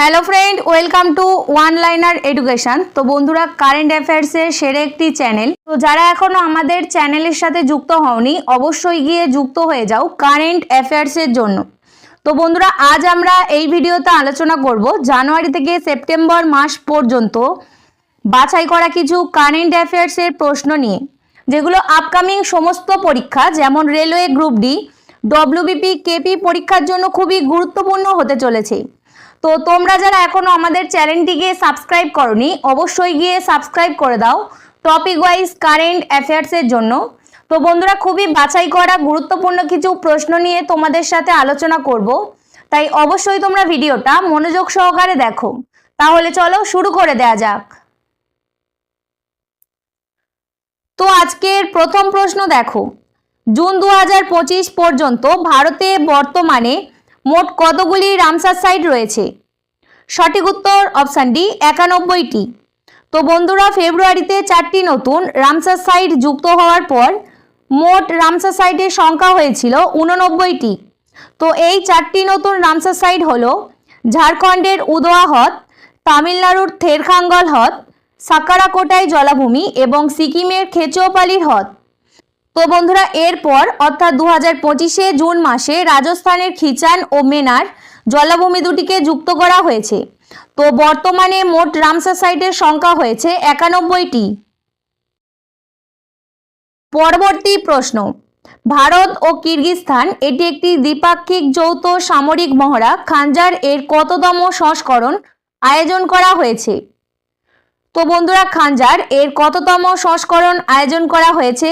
Hello friend welcome to one liner education তো বন্ধুরা current অ্যাফেয়ার্সের সেরে একটি চ্যানেল তো যারা এখনও আমাদের চ্যানেলের সাথে যুক্ত হওনি, অবশ্যই গিয়ে যুক্ত হয়ে যাও কারেন্ট অ্যাফেয়ার্সের জন্য। তো বন্ধুরা, আজ আমরা এই ভিডিওতে আলোচনা করব জানুয়ারি থেকে সেপ্টেম্বর মাস পর্যন্ত বাছাই করা কিছু কারেন্ট অ্যাফেয়ার্সের প্রশ্ন নিয়ে, যেগুলো আপকামিং সমস্ত পরীক্ষা, যেমন railway group D WBP KP পরীক্ষার জন্য খুবই গুরুত্বপূর্ণ হতে চলেছে। তো তোমরা যারা এখনও আমাদের চ্যানেলটিকে সাবস্ক্রাইব করনি, অবশ্যই গিয়ে সাবস্ক্রাইব করে দাও টপিক ওয়াইজ কারেন্ট অ্যাফেয়ার্সের জন্য। তো বন্ধুরা, খুবই বাছাই করা, গুরুত্বপূর্ণ কিছু প্রশ্ন নিয়ে তোমাদের সাথে আলোচনা করব। তাই অবশ্যই তোমরা ভিডিওটা মনোযোগ সহকারে দেখো। তাহলে চলো শুরু করে দেয়া যাক। তো আজকের প্রথম প্রশ্ন দেখো। জুন দু হাজার পঁচিশ পর্যন্ত ভারতে বর্তমানে মোট কতগুলি রামসার সাইট রয়েছে? সঠিক উত্তর অপশান ডি একানব্বইটি। তো বন্ধুরা, ফেব্রুয়ারিতে চারটি নতুন রামসার সাইট যুক্ত হওয়ার পর মোট রামসার সাইটের সংখ্যা হয়েছিল উননব্বইটি। তো এই চারটি নতুন রামসার সাইট হল ঝাড়খণ্ডের উদোয়া হ্রদ, তামিলনাড়ুর থেরখাঙ্গল হ্রদ সাকারাকোটাই জলাভূমি এবং সিকিমের খেচোপালি হ্রদ। তো বন্ধুরা, এরপর, অর্থাৎ দু হাজার পঁচিশে জুন মাসে রাজস্থানের খিচান ও মেনার জলাভূমি দুটিকে যুক্ত করা হয়েছে। তো বর্তমানে মোট রামসার সাইটের সংখ্যা হয়েছে একানব্বইটি। পরবর্তী প্রশ্ন। ভারত ও কিরগিজস্তান, এটি একটি দ্বিপাক্ষিক যৌথ সামরিক মহড়া। খাঞ্জার এর কততম সংস্করণ আয়োজন করা হয়েছে? তো বন্ধুরা খাঞ্জার এর কততম সংস্করণ আয়োজন করা হয়েছে?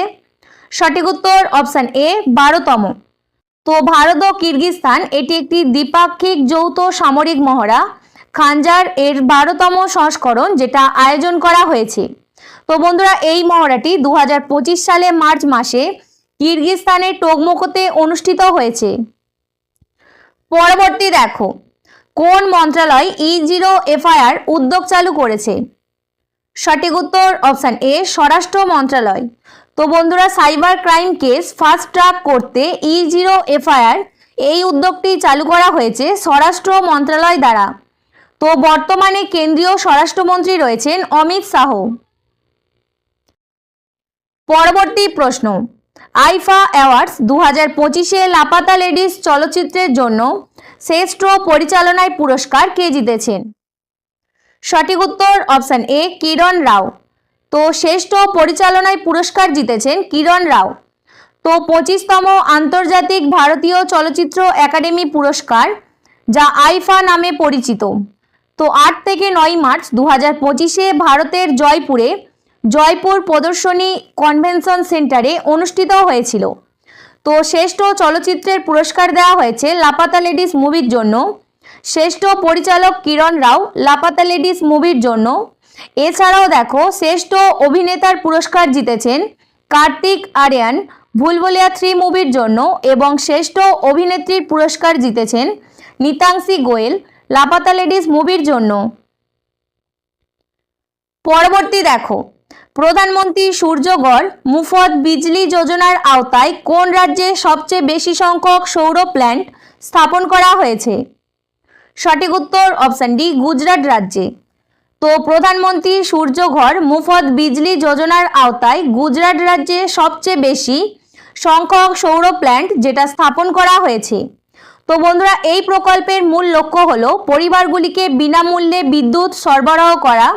সঠিক উত্তর অপশান এ, বারোতম। তো ভারত ও কিরগিজস্তান, এটি একটি দ্বিপাক্ষিক যৌথ সামরিক মহড়া। খাঞ্জার এর বারোতম সংস্করণ, যেটা আয়োজন করা হয়েছে। তো বন্ধুরা, এই মহড়াটি দু হাজার পঁচিশ সালে মার্চ মাসে কিরগিজস্তানের টোগমোকোতে অনুষ্ঠিত হয়েছে। পরবর্তী দেখো, কোন মন্ত্রণালয় ই জিরো এফআইআর উদ্যোগ চালু করেছে? সঠিক উত্তর অপশান এ, স্বরাষ্ট্র মন্ত্রণালয় তো বন্ধুরা, cyber crime case fast track করতে ই জিরো এফআইআর এই উদ্যোগটি চালু করা হয়েছে স্বরাষ্ট্র মন্ত্রণালয় দ্বারা। তো বর্তমানে কেন্দ্রীয় স্বরাষ্ট্রমন্ত্রী রয়েছেন অমিত শাহ। পরবর্তী প্রশ্ন, আইফা অ্যাওয়ার্ডস দু হাজার পঁচিশে লাপাতা লেডিস চলচ্চিত্রের জন্য শ্রেষ্ঠ পরিচালনায় পুরস্কার কে জিতেছেন? সঠিক উত্তর অপশান এ, কিরণ রাও। তো শ্রেষ্ঠ পরিচালনায় পুরস্কার জিতেছেন কিরণ রাও। তো পঁচিশতম আন্তর্জাতিক ভারতীয় চলচ্চিত্র একাডেমি পুরস্কার, যা আইফা নামে পরিচিত। তো আট থেকে নয় মার্চ দু হাজার পঁচিশে ভারতের জয়পুরে জয়পুর প্রদর্শনী কনভেনশন সেন্টারে অনুষ্ঠিত হয়েছিল। তো শ্রেষ্ঠ চলচ্চিত্রের পুরস্কার দেওয়া হয়েছে লাপাতা লেডিস মুভির জন্য। শ্রেষ্ঠ পরিচালক কিরণ রাও লাপাতা লেডিস মুভির জন্য। এছাড়াও দেখো, শ্রেষ্ঠ অভিনেতার পুরস্কার জিতেছেন কার্তিক আরিয়ান, ভুলভুলিয়া থ্রি মুভির জন্য, এবং শ্রেষ্ঠ অভিনেত্রীর পুরস্কার জিতেছেন নিতাংশী গোয়েল, লাপাতা লেডিস মুভির জন্য। পরবর্তী দেখো, প্রধানমন্ত্রী সূর্যগড় মুফত বিজলি যোজনার আওতায় কোন রাজ্যে সবচেয়ে বেশি সংখ্যক সৌর প্ল্যান্ট স্থাপন করা হয়েছে? সঠিক উত্তর অপশান ডি, গুজরাট রাজ্যে। তো প্রধানমন্ত্রী সূর্যঘর মুফত বিজলি যোজনার আওতায় গুজরাট রাজ্যে সবচেয়ে বেশি সংখ্যক সৌর প্ল্যান্ট যেটা স্থাপন করা হয়েছে। তো বন্ধুরা, এই প্রকল্পের মূল লক্ষ্য হলো পরিবারগুলিকে বিনামূল্যে বিদ্যুৎ সরবরাহ করা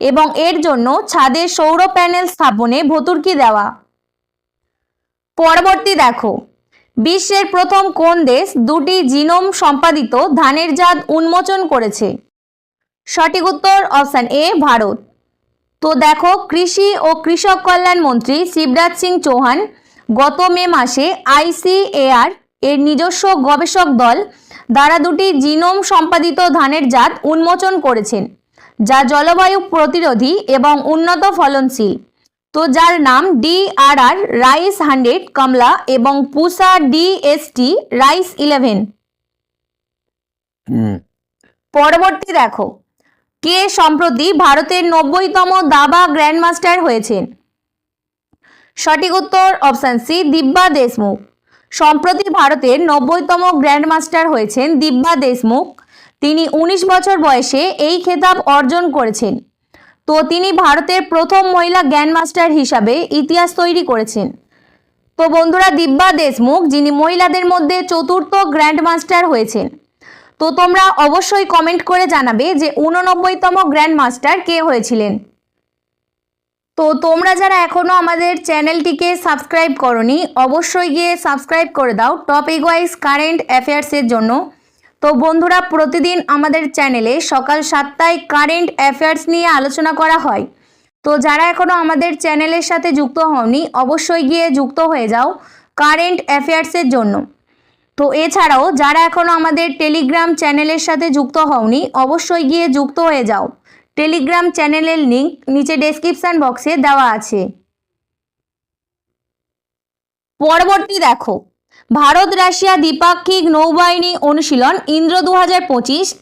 এবং এর জন্য ছাদে সৌর প্যানেল স্থাপনে ভতুর্কি দেওয়া। পরবর্তী দেখো, বিশ্বের প্রথম কোন দেশ দুটি জিনোম সম্পাদিত ধানের জাত উন্মোচন করেছে? সঠিক উত্তর অপশান এ ভারত। তো দেখো কৃষি ও কৃষক কল্যাণ মন্ত্রী শিবরাজ সিং চৌহান গত মে মাসে আইসিএআর এর নিজস্ব গবেষক দল দ্বারা দুটি জিনোম সম্পাদিত ধানের জাত উন্মোচন করেছেন যা জলবায়ু প্রতিরোধী এবং উন্নত ফলনশীল। তো যার নাম ডিআরআর রাইস হান্ড্রেড কমলা এবং পুসা ডিএসটি রাইস ইলেভেন। পরবর্তী দেখো কে সম্প্রতি ভারতের নব্বইতম দাবা গ্র্যান্ডমাস্টার হয়েছেন? সঠিক উত্তর অপশান সি, দিব্যা দেশমুখ। সম্প্রতি ভারতের নব্বইতম গ্র্যান্ডমাস্টার হয়েছেন দিব্যা দেশমুখ। তিনি ১৯ বছর বয়সে এই খেতাব অর্জন করেছেন। তো তিনি ভারতের প্রথম মহিলা গ্র্যান্ডমাস্টার হিসাবে ইতিহাস তৈরি করেছেন। তো বন্ধুরা, দিব্যা দেশমুখ, যিনি মহিলাদের মধ্যে চতুর্থ গ্র্যান্ডমাস্টার হয়েছেন তো তোমরা অবশ্যই কমেন্ট করে জানাবে যে উননব্বইতম গ্র্যান্ড মাস্টার কে হয়েছিলেন। তো তোমরা যারা এখনও আমাদের চ্যানেলটিকে সাবস্ক্রাইব করনি, অবশ্যই গিয়ে সাবস্ক্রাইব করে দাও টপিক ওয়াইজ কারেন্ট অ্যাফেয়ার্সের জন্য। তো বন্ধুরা, প্রতিদিন আমাদের চ্যানেলে সকাল সাতটায় কারেন্ট অ্যাফেয়ার্স নিয়ে আলোচনা করা হয়। তো যারা এখনও আমাদের চ্যানেলের সাথে যুক্ত হওনি, অবশ্যই গিয়ে যুক্ত হয়ে যাও কারেন্ট অ্যাফেয়ার্সের জন্য। তো এছাড়াও, যারা এখনও আমাদের টেলিগ্রাম চ্যানেলের সাথে যুক্ত হওনি, অবশ্যই গিয়ে যুক্ত হয়ে যাও। টেলিগ্রাম চ্যানেলের লিংক নিচে ডেসক্রিপশন বক্সে দেওয়া আছে। পরবর্তী দেখো। ভারত রাশিয়া দ্বিপাক্ষিক নৌবাহিনী অনুশীলন ইন্দ্র দু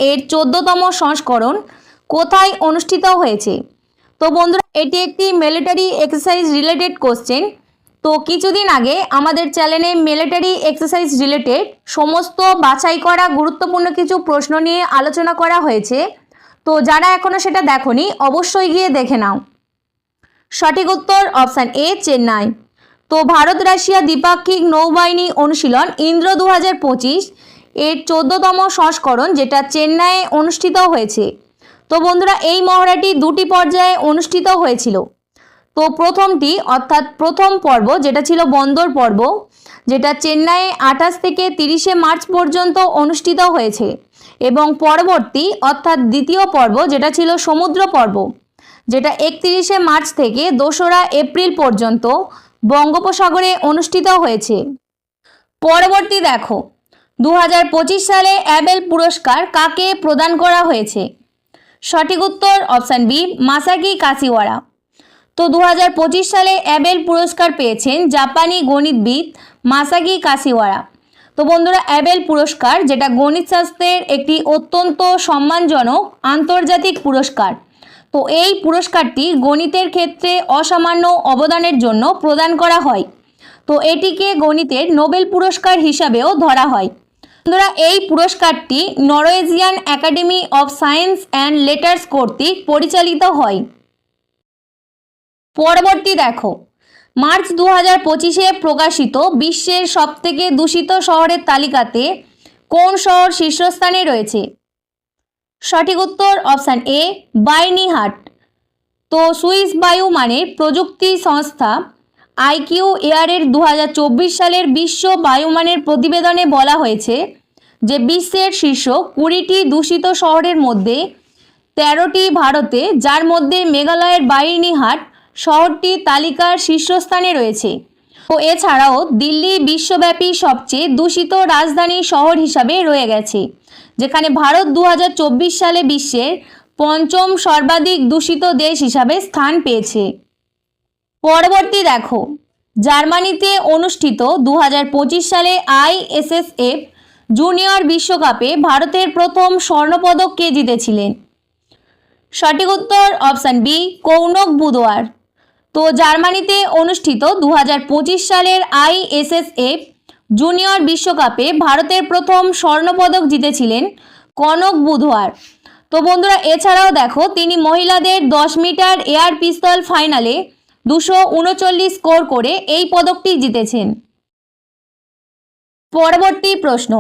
এর চোদ্দতম সংস্করণ কোথায় অনুষ্ঠিত হয়েছে? তো বন্ধুরা, এটি একটি মিলিটারি এক্সারসাইজ রিলেটেড কোশ্চেন তো কিছুদিন আগে আমাদের চ্যানেলে মিলিটারি এক্সারসাইজ রিলেটেড সমস্ত বাছাই করা গুরুত্বপূর্ণ কিছু প্রশ্ন নিয়ে আলোচনা করা হয়েছে। তো যারা এখনও সেটা দেখনি, অবশ্যই গিয়ে দেখে নাও। সঠিক উত্তর অপশান এ, চেন্নাই। তো ভারত রাশিয়া দ্বিপাক্ষিক নৌবাহিনী অনুশীলন ইন্দ্র দু হাজার পঁচিশ এর চোদ্দতম সংস্করণ, যেটা চেন্নাইয়ে অনুষ্ঠিত হয়েছে। তো বন্ধুরা, এই মহড়াটি দুটি পর্যায়ে অনুষ্ঠিত হয়েছিল। তো প্রথমটি, অর্থাৎ প্রথম পর্ব, যেটা ছিল বন্দর পর্ব, যেটা চেন্নাইয়ে আঠাশ থেকে তিরিশে মার্চ পর্যন্ত অনুষ্ঠিত হয়েছে। এবং পরবর্তী, অর্থাৎ দ্বিতীয় পর্ব, যেটা ছিল সমুদ্র পর্ব, যেটা একত্রিশে মার্চ থেকে দোসরা এপ্রিল পর্যন্ত বঙ্গোপসাগরে অনুষ্ঠিত হয়েছে। পরবর্তী দেখো দু হাজার পঁচিশ সালে অ্যাবেল পুরস্কার কাকে প্রদান করা হয়েছে? সঠিক উত্তর, অপশান বি, মাসাকি কাসিওয়ারা তো দু হাজার পঁচিশ সালে অ্যাবেল পুরস্কার পেয়েছেন জাপানি গণিতবিদ মাসাগি কাসিওয়ারা তো বন্ধুরা, অ্যাবেল পুরস্কার, যেটা গণিত শাস্ত্রের একটি অত্যন্ত সম্মানজনক আন্তর্জাতিক পুরস্কার। তো এই পুরস্কারটি গণিতের ক্ষেত্রে অসামান্য অবদানের জন্য প্রদান করা হয়। তো এটিকে গণিতের নোবেল পুরস্কার হিসাবেও ধরা হয়। বন্ধুরা, এই পুরস্কারটি Norwegian Academy of Science and Letters কর্তৃক পরিচালিত হয়। পরবর্তী দেখো। মার্চ দু হাজার পঁচিশে প্রকাশিত বিশ্বের সবথেকে দূষিত শহরের তালিকাতে কোন শহর শীর্ষস্থানে রয়েছে? সঠিক উত্তর অপশান এ, বাইনিহাট। তো সুইস বায়ু মানের প্রযুক্তি সংস্থা আইকিউ এয়ারের দু হাজার চব্বিশ সালের বিশ্ব বায়ুমানের প্রতিবেদনে বলা হয়েছে যে বিশ্বের শীর্ষ কুড়িটি দূষিত শহরের মধ্যে তেরোটি ভারতে, যার মধ্যে মেঘালয়ের বাইনিহাট শহরটি তালিকার শীর্ষস্থানে রয়েছে। ও এছাড়াও দিল্লি বিশ্বব্যাপী সবচেয়ে দূষিত রাজধানী শহর হিসাবে রয়ে গেছে, যেখানে ভারত দু হাজার চব্বিশ সালে বিশ্বের পঞ্চম সর্বাধিক দূষিত দেশ হিসাবে স্থান পেয়েছে। পরবর্তী দেখো, জার্মানিতে অনুষ্ঠিত দু হাজার পঁচিশ সালে আইএসএসএফ জুনিয়র বিশ্বকাপে ভারতের প্রথম স্বর্ণপদক কে জিতেছিলেন? সঠিক উত্তর অপশান বি, কৌনক বুধোয়ার তো জার্মানিতে অনুষ্ঠিত দু হাজার পঁচিশ সালের আইএসএসএফ জুনিয়র বিশ্বকাপে ভারতের প্রথম স্বর্ণপদক জিতেছিলেন কনক বুধওয়ার। তো বন্ধুরা, এছাড়াও দেখো, তিনি মহিলাদের দশ মিটার এয়ার পিস্তল ফাইনালে দুশো উনচল্লিশ স্কোর করে এই পদকটি জিতেছেন। পরবর্তী প্রশ্ন,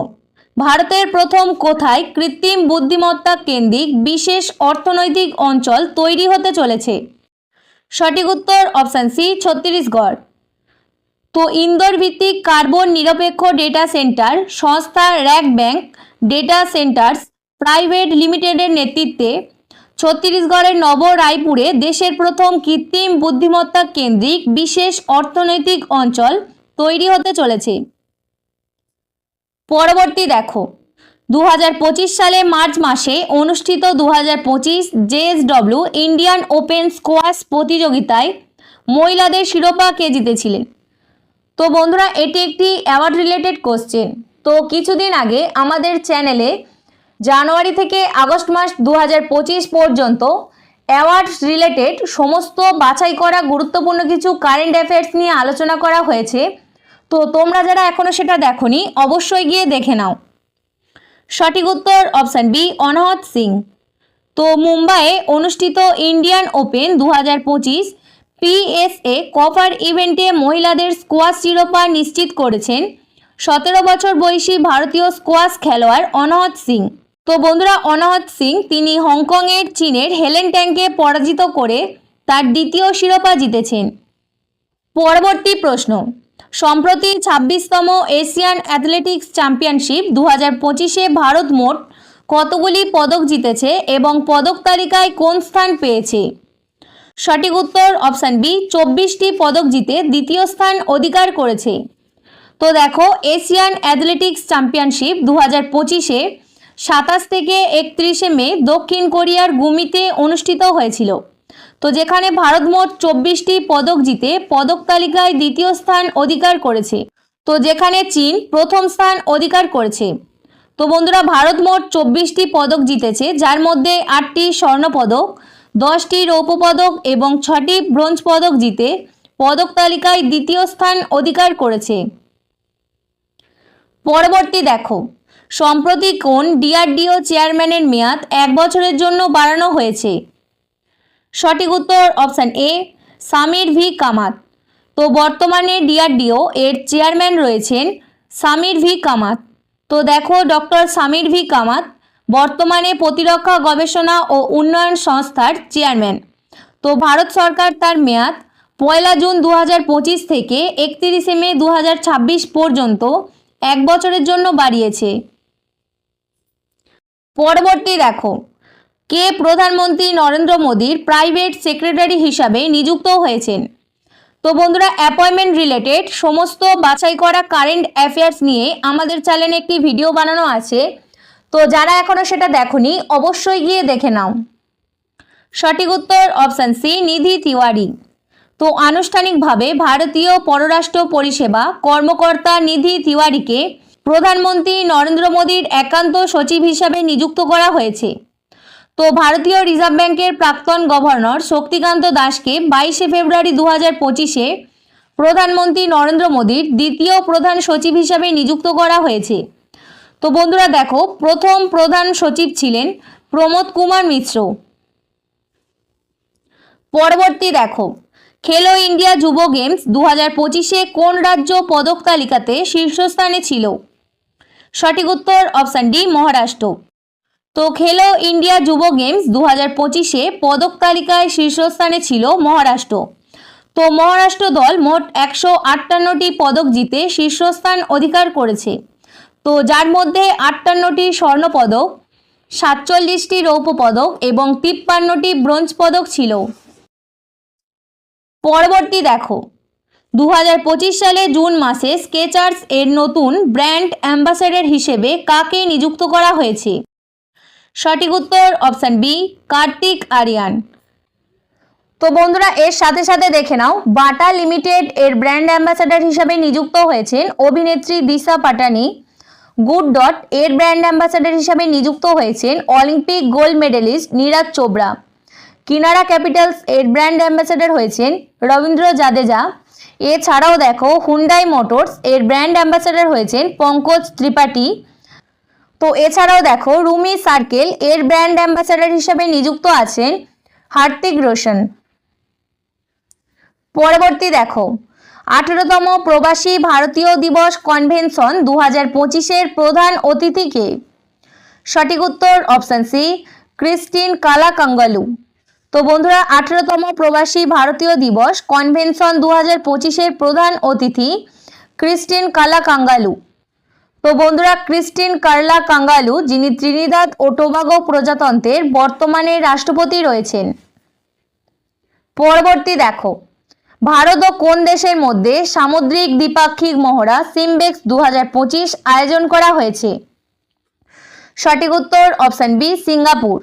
ভারতের প্রথম কোথায় কৃত্রিম বুদ্ধিমত্তা কেন্দ্রিক বিশেষ অর্থনৈতিক অঞ্চল তৈরি হতে চলেছে? সঠিক উত্তর অপশান সি, ছত্তিশগড়। তো ইন্দোর ভিত্তিক কার্বন নিরপেক্ষ ডেটা সেন্টার সংস্থা Rack Bank data centres private লিমিটেডের নেতৃত্বে ছত্তিশগড়ের নব রায়পুরে দেশের প্রথম কৃত্রিম বুদ্ধিমত্তা কেন্দ্রিক বিশেষ অর্থনৈতিক অঞ্চল তৈরি হতে চলেছে। পরবর্তী দেখো। দু হাজার পঁচিশ সালে মার্চ মাসে অনুষ্ঠিত দু হাজার পঁচিশ জেএসডব্লিউ ইন্ডিয়ান ওপেন স্কোয়াশ প্রতিযোগিতায় মহিলাদের শিরোপা কে জিতেছিলেন? তো বন্ধুরা, এটি একটি অ্যাওয়ার্ড রিলেটেড কোশ্চেন তো কিছুদিন আগে আমাদের চ্যানেলে জানুয়ারি থেকে আগস্ট মাস দু হাজার পঁচিশ পর্যন্ত অ্যাওয়ার্ডস রিলেটেড সমস্ত বাছাই করা গুরুত্বপূর্ণ কিছু কারেন্ট অ্যাফেয়ার্স নিয়ে আলোচনা করা হয়েছে। তো তোমরা যারা এখনও সেটা দেখোনি, অবশ্যই গিয়ে দেখে নাও। সঠিক উত্তর অপশান বি, অনাহত সিং। তো মুম্বাইয়ে অনুষ্ঠিত ইন্ডিয়ান ওপেন দু হাজার পঁচিশ পিএসএ কপার ইভেন্টে মহিলাদের স্কোয়াশ শিরোপা নিশ্চিত করেছেন সতেরো বছর বয়সী ভারতীয় স্কোয়াশ খেলোয়াড় অনাহত সিং। তো বন্ধুরা, অনাহত সিং তিনি হংকংয়ের চীনের হেলেন ট্যাংকে পরাজিত করে তার দ্বিতীয় শিরোপা জিতেছেন। পরবর্তী প্রশ্ন। সম্প্রতি ছাব্বিশতম এশিয়ান অ্যাথলেটিক্স চ্যাম্পিয়নশিপ দু হাজার পঁচিশে ভারত মোট কতগুলি পদক জিতেছে এবং পদক তালিকায় কোন স্থান পেয়েছে? সঠিক উত্তর অপশান বি, চব্বিশটি পদক জিতে দ্বিতীয় স্থান অধিকার করেছে। তো দেখো, এশিয়ান অ্যাথলেটিক্স চ্যাম্পিয়নশিপ দু হাজার পঁচিশে সাতাশ থেকে একত্রিশে মে দক্ষিণ কোরিয়ার গুমিতে অনুষ্ঠিত হয়েছিল। তো যেখানে ভারত মোট চব্বিশটি পদক জিতে পদক তালিকায় দ্বিতীয় স্থান অধিকার করেছে। তো যেখানে চীন প্রথম স্থান অধিকার করেছে। তো বন্ধুরা, ভারত মোট চব্বিশটি পদক জিতেছে, যার মধ্যে আটটি স্বর্ণপদক, দশটি রৌপ্য পদক এবং ছটি ব্রোঞ্জ পদক জিতে পদক তালিকায় দ্বিতীয় স্থান অধিকার করেছে। পরবর্তী দেখো, সম্প্রতি কোন ডিআরডিও চেয়ারম্যানের মেয়াদ এক বছরের জন্য বাড়ানো হয়েছে? সঠিক উত্তর option A, Samir V Kamat. তো বর্তমানে ডিআরডিও এর চেয়ারম্যান রয়েছেন সামির ভি কামাত। তো দেখো ডক্টর সামির ভি কামাত বর্তমানে প্রতিরক্ষা গবেষণা ও উন্নয়ন সংস্থার চেয়ারম্যান। তো ভারত সরকার তার মেয়াদ পয়লা জুন দু হাজার পঁচিশ থেকে একত্রিশে মে দু হাজার ছাব্বিশ পর্যন্ত এক বছরের জন্য বাড়িয়েছে। পরবর্তী দেখো কে প্রধানমন্ত্রী নরেন্দ্র মোদীর প্রাইভেট সেক্রেটারি হিসাবে নিযুক্ত হয়েছেন? তো বন্ধুরা অ্যাপয়েন্টমেন্ট রিলেটেড সমস্ত বাছাই করা কারেন্ট অ্যাফেয়ার্স নিয়ে আমাদের চ্যানেলে একটি ভিডিও বানানো আছে। তো যারা এখনও সেটা দেখনি, অবশ্যই গিয়ে দেখে নাও। সঠিক উত্তর অপশান সি নিধি তিওয়ারি। তো আনুষ্ঠানিকভাবে ভারতীয় পররাষ্ট্র পরিষেবা কর্মকর্তা নিধি তিওয়ারিকে প্রধানমন্ত্রী নরেন্দ্র মোদীর একান্ত সচিব হিসাবে নিযুক্ত করা হয়েছে। তো ভারতীয় রিজার্ভ ব্যাংকের প্রাক্তন গভর্নর শক্তিকান্ত দাসকে বাইশে ফেব্রুয়ারি দু হাজার পঁচিশে প্রধানমন্ত্রী নরেন্দ্র মোদীর দ্বিতীয় প্রধান সচিব হিসাবে নিযুক্ত করা হয়েছে। তো বন্ধুরা দেখো, প্রথম প্রধান সচিব ছিলেন প্রমোদ কুমার মিশ্র পরবর্তী দেখো, খেলো ইন্ডিয়া যুব গেমস দু হাজার পঁচিশে কোন রাজ্য পদক তালিকাতে শীর্ষস্থানে ছিল? সঠিক উত্তর অপশান ডি, মহারাষ্ট্র। তো খেলো ইন্ডিয়া যুব গেমস দু হাজার পঁচিশে পদক তালিকায় শীর্ষস্থানে ছিল মহারাষ্ট্র। তো মহারাষ্ট্র দল মোট একশো আটান্নটি পদক জিতে শীর্ষস্থান অধিকার করেছে। তো যার মধ্যে আটান্নটি স্বর্ণপদক সাতচল্লিশটি রৌপ্য পদক এবং তিপ্পান্নটি ব্রোঞ্জ পদক ছিল। পরবর্তী দেখো দু হাজার পঁচিশ সালে জুন মাসে স্কেচার্স এর নতুন ব্র্যান্ড অ্যাম্বাসেডর হিসেবে কাকে নিযুক্ত করা হয়েছে? সঠিক উত্তর অপশান বি, কার্তিক আরিয়ান। তো বন্ধুরা, এর সাথে সাথে দেখে নাও, বাটা লিমিটেড এর ব্র্যান্ড অ্যাম্বাসেডর হিসাবে নিযুক্ত হয়েছেন অভিনেত্রী দিশা পাটানি। গুড ডট এর ব্র্যান্ড অ্যাম্বাসেডর হিসাবে নিযুক্ত হয়েছেন Olympic gold medallist Neeraj Chopra. Kinara capitals এর ব্র্যান্ড অ্যাম্বাসেডর হয়েছেন রবীন্দ্র জাদেজা। এছাড়াও দেখো, হুন্ডাই মোটরস এর ব্র্যান্ড অ্যাম্বাসেডর হয়েছেন পঙ্কজ ত্রিপাঠী। তো এছাড়াও দেখো, রুমি সার্কেল এর ব্র্যান্ড অ্যাম্বাসেডর হিসেবে নিযুক্ত আছেন হার্তিক রোশন। পরবর্তী দেখো, আঠেরোতম প্রবাসী ভারতীয় দিবস কনভেনশন দু হাজার পঁচিশের প্রধান অতিথিকে। সঠিক উত্তর অপশান সি ক্রিস্টিন কালা কাঙ্গালু তো বন্ধুরা, আঠেরোতম প্রবাসী ভারতীয় দিবস কনভেনশন দু হাজার পঁচিশের প্রধান অতিথি ক্রিস্টিন কালা কাঙ্গালু তো বন্ধুরা, ক্রিস্টিন কার্লা কাঙ্গালু, যিনি ত্রিনিদাদ ও টোবাগো প্রজাতন্ত্রের বর্তমানে রাষ্ট্রপতি রয়েছেন। পরবর্তী দেখো, ভারত ও কোন দেশের মধ্যে সামুদ্রিক দ্বিপাক্ষিক মহড়া সিমবেক্স দু হাজার পঁচিশ আয়োজন করা হয়েছে? সঠিক উত্তর অপশান বি, সিঙ্গাপুর।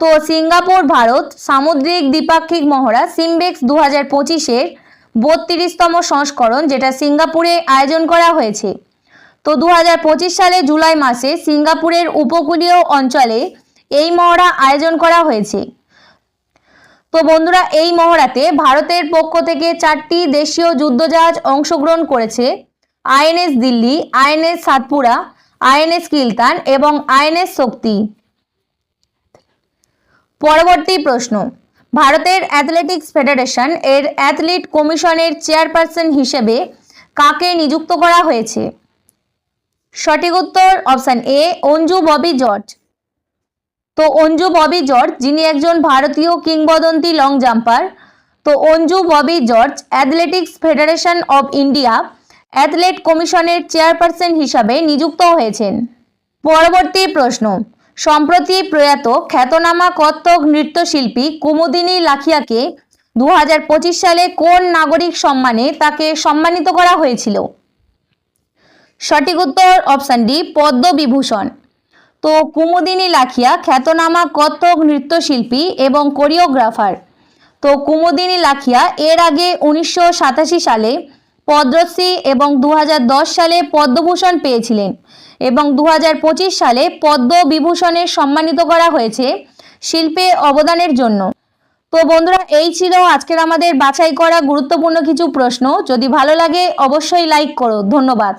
তো সিঙ্গাপুর, ভারত, সামুদ্রিক দ্বিপাক্ষিক মহড়া সিমবেক্স দু হাজার পঁচিশের বত্রিশতম সংস্করণ, যেটা সিঙ্গাপুরে আয়োজন করা হয়েছে। তো দু হাজার পঁচিশ সালে জুলাই মাসে সিঙ্গাপুরের উপকূলীয় অঞ্চলে এই মহড়া আয়োজন করা হয়েছে। তো বন্ধুরা, এই মহড়াতে ভারতের পক্ষ থেকে চারটি দেশীয় যুদ্ধজাহাজ অংশগ্রহণ করেছে INS Delhi, INS Satpura, INS Kiltan এবং আইএনএস শক্তি। পরবর্তী প্রশ্ন, ভারতের অ্যাথলেটিক্স ফেডারেশন এর অ্যাথলিট কমিশনের চেয়ারপারসন হিসেবে কাকে নিযুক্ত করা হয়েছে? সঠিক উত্তর অপশান এ, অঞ্জু ববি জর্জ। তো অঞ্জু ববি জর্জ, যিনি একজন ভারতীয় কিংবদন্তি লং জাম্পার তো Anju Bobby George athletics federation of India athlete কমিশনের চেয়ারপারসন হিসাবে নিযুক্ত হয়েছেন। পরবর্তী প্রশ্ন, সম্প্রতি প্রয়াত খ্যাতনামা কত্থক নৃত্যশিল্পী কুমুদিনী লাখিয়াকে দু হাজার পঁচিশ সালে কোন নাগরিক সম্মানে তাকে সম্মানিত করা হয়েছিল? সঠিক উত্তর অপশান ডি, পদ্মবিভূষণ। তো কুমুদিনী লাখিয়া, খ্যাতনামা কত্থক নৃত্যশিল্পী এবং কোরিওগ্রাফার। তো কুমুদিনী লাখিয়া এর আগে উনিশশো সাতাশি সালে পদ্মশ্রী এবং দু হাজার দশ সালে পদ্মভূষণ পেয়েছিলেন এবং দু হাজার পঁচিশ সালে পদ্মবিভূষণে সম্মানিত করা হয়েছে শিল্পে অবদানের জন্য। তো বন্ধুরা, এই ছিল আজকের আমাদের বাছাই করা গুরুত্বপূর্ণ কিছু প্রশ্ন। যদি ভালো লাগে অবশ্যই লাইক করো। ধন্যবাদ।